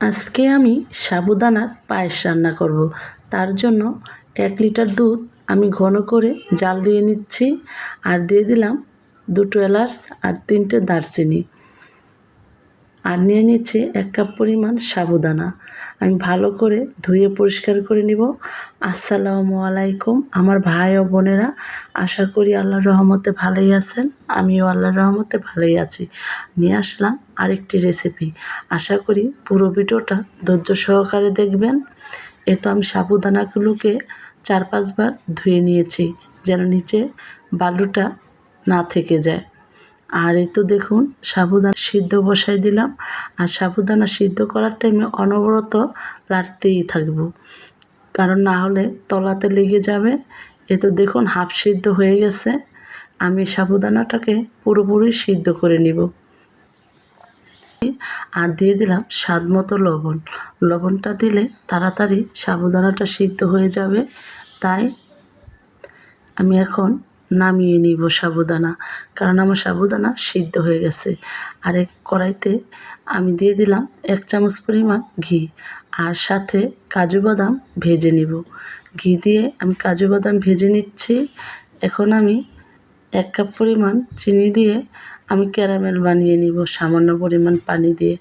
আজকে আমি সাবুদানার পায়েস রান্না করব। তার জন্য এক লিটার দুধ আমি ঘন করে জাল দিয়ে নিচ্ছি আর দিয়ে দিলাম দুটো এলাচ আর তিনটে দারচিনি। আর নিয়ে নিচ্ছে এক কাপ পরিমাণ সাবুদানা। আমি ভালো করে ধুয়ে পরিষ্কার করে নিব। আসসালামু আলাইকুম, আমার ভাই ও বোনেরা, আশা করি আল্লাহর রহমতে ভালোই আছেন। আমিও আল্লাহর রহমতে ভালোই আছি। নিয়ে আসলাম আরেকটি রেসিপি আশা করি পুরো ভিডিওটা ধৈর্য সহকারে দেখবেন। এ তো আমি সাবুদানাগুলোকে চার পাঁচবার ধুয়ে নিয়েছি, যেন নিচে বালুটা না থেকে যায়। আর এই তো দেখুন, সাবুদানা সিদ্ধ বসাই দিলাম। আর সাবুদানা সিদ্ধ করার টাইমে অনবরত লাড়তেই থাকব। কারণ না হলে তলাতে লেগে যাবে। এ তো দেখুন, হাফ সিদ্ধ হয়ে গেছে। আমি সাবুদানাটাকে পুরোপুরি সিদ্ধ করে নিব। আর দিয়ে দিলাম স্বাদ মতো লবণ। লবণটা দিলে তাড়াতাড়ি সাবুদানাটা সিদ্ধ হয়ে যাবে। তাই আমি এখন নামিয়ে নিব সাবুদানা। কারণ আমার সাবুদানা সিদ্ধ হয়ে গেছে। আর এক কড়াইতে আমি দিয়ে দিলাম এক চামচ পরিমাণ ঘি আর সাথে কাজু বাদাম ভেজে নিব। ঘি দিয়ে আমি কাজু বাদাম ভেজে নিচ্ছি। এখন আমি এক কাপ পরিমাণ চিনি দিয়ে আমি ক্যারামেল বানিয়ে নিব, সামান্য পরিমাণ পানি দিয়ে।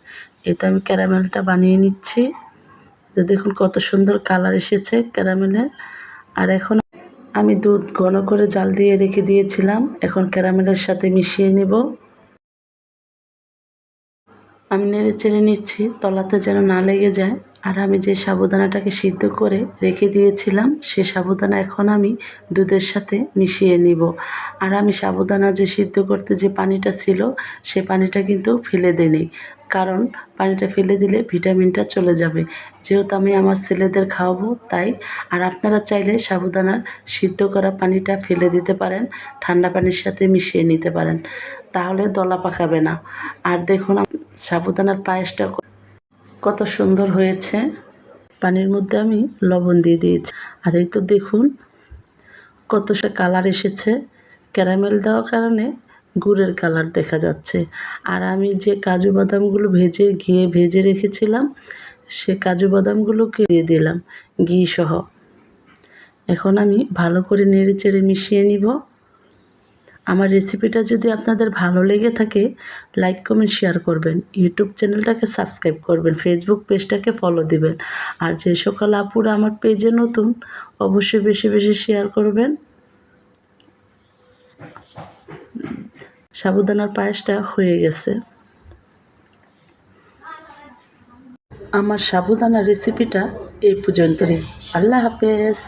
এতে আমি ক্যারামেলটা বানিয়ে নিচ্ছি। তো দেখুন কত সুন্দর কালার এসেছে ক্যারামেলের। আর এখন আমি দুধ ঘন করে জাল দিয়ে রেখে দিয়েছিলাম। এখন ক্যারামেলের সাথে মিশিয়ে নেব। আমি নেড়ে চেড়ে নিচ্ছি, তলাতে যেন না লেগে যায়। আর আমি যে সাবুদানাটাকে সিদ্ধ করে রেখে দিয়েছিলাম, সে সাবুদানা এখন আমি দুধের সাথে মিশিয়ে নিব। আর আমি সাবুদানা যে সিদ্ধ করতে যে পানিটা ছিল, সে পানিটা কিন্তু ফেলে দেনি কারণ পানিটা ফেলে দিলে ভিটামিনটা চলে যাবে। যেহেতু আমি আমার ছেলেদের খাওয়াবো, তাই আর আপনারা চাইলে সাবুদানার সিদ্ধ করা পানিটা ফেলে দিতে পারেন, ঠান্ডা পানির সাথে মিশিয়ে নিতে পারেন। তাহলে দলা পাকাবে না। আর দেখুন, সাবুদানার পায়েসটা কত সুন্দর হয়েছে। পানির মধ্যে আমি লবণ দিয়ে দিয়েছি। আর এই তো দেখুন, কত সে কালার এসেছে। ক্যারামেল দেওয়ার কারণে গুড়ের কালার দেখা যাচ্ছে। আর আমি যে কাজু বাদামগুলো ভেজে, ঘিয়ে ভেজে রেখেছিলাম, সে কাজু বাদামগুলোকে দিয়ে দিলাম ঘি সহ এখন আমি ভালো করে নেড়ে চেড়ে মিশিয়ে নিব। আমার রেসিপিটা যদি আপনাদের ভালো লেগে থাকে লাইক কমেন্ট শেয়ার করবেন। ইউটিউব চ্যানেলটাকে সাবস্ক্রাইব করবেন ফেসবুক পেজটাকে ফলো দিবেন। আর যে সকল আপুরা আমার পেজে নতুন, অবশ্যই বেশি বেশি শেয়ার করবেন। সাবুদানার পায়েসটা হয়ে গেছে। আমার সাবুদানা রেসিপিটা এই পর্যন্তই। আল্লাহ হাফেজ।